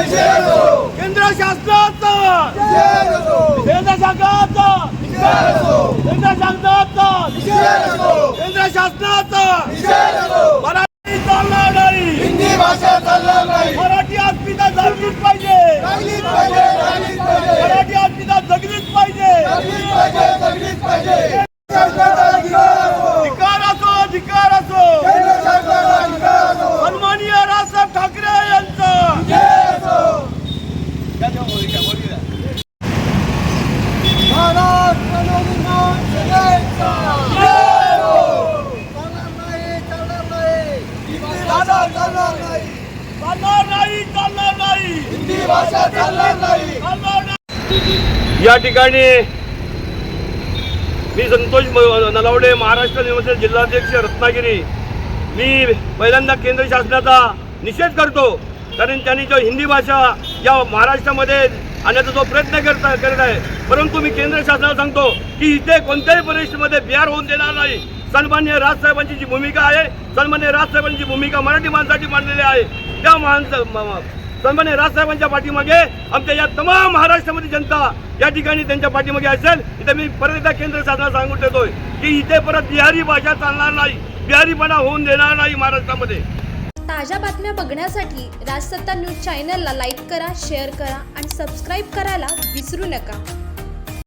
केंद्र शासनाचा! केंद्र शासनाचा! केंद्र शासनाचा! केंद्र शासनाचा! भाषा चालणार नाही. चालणार नाही चालणार नाही. हिंदी भाषा चालणार नाही. चालणार नाही. या ठिकाणी मी संतोष नलावडे महाराष्ट्र निवडणूक जिल्हाध्यक्ष रत्नागिरी. मी पहिल्यांदा केंद्र शासनाचा निषेध करतो. कारण त्यांनी जो हिंदी भाषा या महाराष्ट्रामध्ये आणण्याचा जो प्रयत्न करता करत आहे. परंतु मी केंद्र शासनाला सांगतो की इथे कोणत्याही परिस्थितीमध्ये बिहार होऊन देणार नाही. सन्मान्य राजसाहेबांची जी भूमिका आहे सन्मान्य राजसाहेबांची भूमिका मराठी माणसाची मांडलेली आहे त्या माणसं सन्मान्य राजसाहेबांच्या पाठीमागे आमच्या या तमाम महाराष्ट्रामध्ये जनता या ठिकाणी त्यांच्या पाठीमागे असेल. इथे मी परत एकदा केंद्र साधना सांगून ठेवतोय की इथे परत बिहारी भाषा चालणार नाही बिहारीपणा होऊन देणार नाही महाराष्ट्रामध्ये. ताज्या बातम्या बघण्यासाठी राजसत्ता न्यूज चॅनलला लाईक करा शेअर करा आणि सबस्क्राईब करायला विसरू नका.